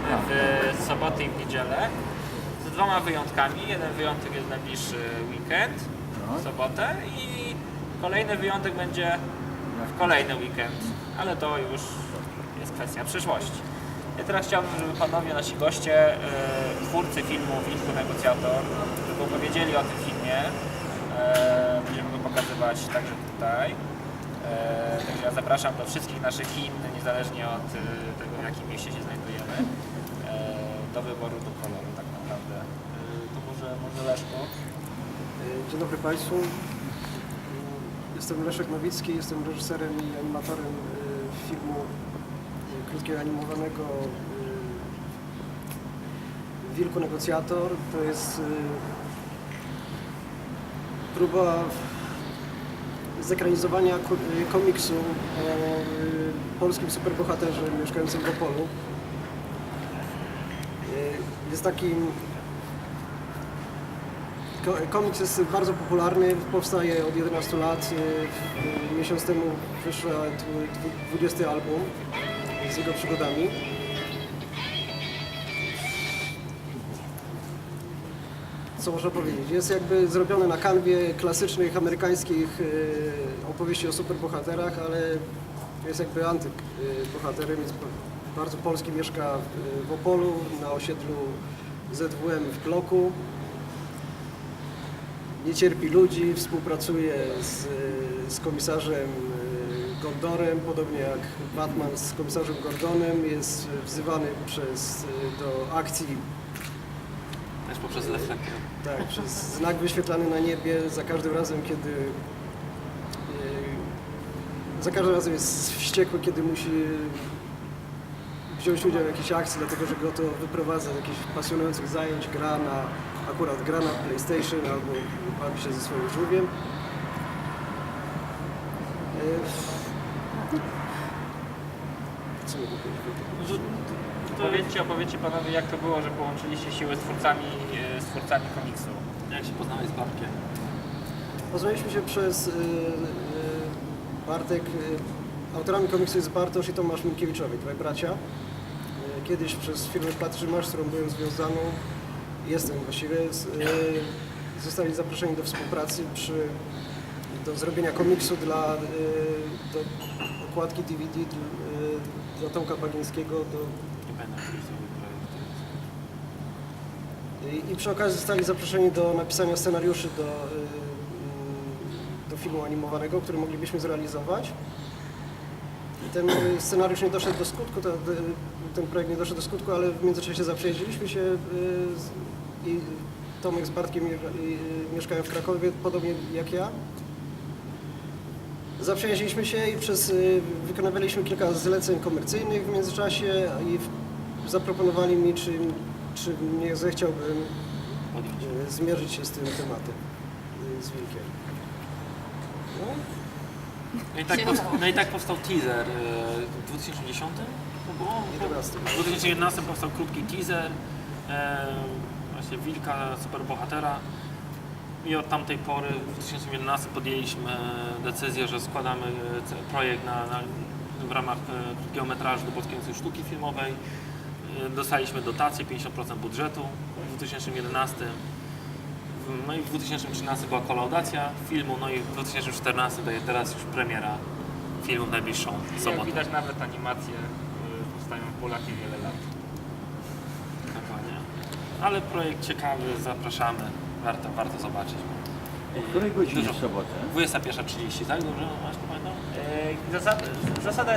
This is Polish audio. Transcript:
startujemy w sobotę i w niedzielę z dwoma wyjątkami. Jeden wyjątek jest najbliższy weekend, No. w sobotę i kolejny wyjątek będzie w kolejny weekend, ale to już jest kwestia przyszłości. Ja teraz chciałbym, żeby panowie, nasi goście, e, twórcy filmu Wilku Negocjator, żeby opowiedzieli o tym filmie. E, Będziemy go pokazywać także tutaj. Także ja zapraszam do wszystkich naszych kin, niezależnie od e, tego, w jakim mieście się znajdujemy, e, do wyboru, do koloru tak naprawdę. E, To może, może Leszku? Dzień dobry Państwu. Jestem Leszek Nowicki, jestem reżyserem i animatorem y, filmu y, krótkiego animowanego y, Wilku Negocjator. To jest y, próba zekranizowania y, komiksu o y, polskim superbohaterze mieszkającym w Opolu. Y, Jest takim Ko- Komiks jest bardzo popularny, powstaje od 11 lat. Miesiąc temu dwu- 20 album z jego przygodami. Co można powiedzieć? Jest jakby zrobione na kanwie klasycznych amerykańskich y, opowieści o superbohaterach, ale jest jakby antybohaterem. Jest ba- bardzo polski, mieszka w- Opolu, na osiedlu ZWM w bloku nie cierpi ludzi, współpracuje z, z komisarzem y, Gordorem, podobnie jak Batman z komisarzem Gordonem, jest wzywany przez, do akcji Też poprzez reflektor. tak, przez znak wyświetlany na niebie za każdym razem, kiedy y, za każdym razem jest wściekły, kiedy musi wziąć udział w jakiejś akcji, dlatego że go to wyprowadza z jakichś pasjonujących zajęć, gra na, akurat gra na PlayStation albo bawi się ze swoim żółwiem. Y, Co mogę powiedzieć? Opowiedzcie, opowiedzcie panowie, jak to było, że połączyliście siły z twórcami, e, z twórcami komiksu. Jak się poznałeś z Bartkiem? Poznaliśmy się przez y, y, Bartek. Y, autorami komiksu jest Bartosz i Tomasz Minkiewiczowie, dwaj bracia. Kiedyś przez firmę Patrymasz, z którą byłem związaną, jestem właściwie, z, zostali zaproszeni do współpracy przy, do zrobienia komiksu dla y, do okładki DVD dla, y, dla Tomka Bagińskiego, do, Nie projekt. I, I przy okazji zostali zaproszeni do napisania scenariuszy do, y, mm, do filmu animowanego, który moglibyśmy zrealizować. I ten y, scenariusz nie doszedł do skutku, to, y, ten projekt nie doszedł do skutku, ale w międzyczasie zaprzyjaźniliśmy się y, i Tomek z Bartkiem y, mieszkają w Krakowie, podobnie jak ja. Zaprzyjaźniliśmy się i przez, y, wykonywaliśmy kilka zleceń komercyjnych w międzyczasie i zaproponowali mi, czy, czy nie zechciałbym e, zmierzyć się z tym tematem, e, z Wilkiem. No, No i tak, powstał, no i tak powstał teaser w 2010 to było? 11. W 2011 powstał krótki teaser e, właśnie Wilka, superbohatera i od tamtej pory w 2011 podjęliśmy decyzję, że składamy e, projekt na, na, w ramach e, krótkiego metrażu do Instytutu Sztuki Filmowej. E, Dostaliśmy dotację 50% budżetu w 2011. No i w 2013 była kolaudacja filmu, no i w 2014 to jest teraz już premiera filmu w najbliższą Jak sobotę. widać nawet animacje powstają w Polach niewiele lat. Dokładnie. Ale projekt ciekawy, zapraszamy. Warto, warto zobaczyć. O której godzinie w sobotę? 21.30, tak? Dobrze? Masz to pamiętam? E, Zasada, zasada jest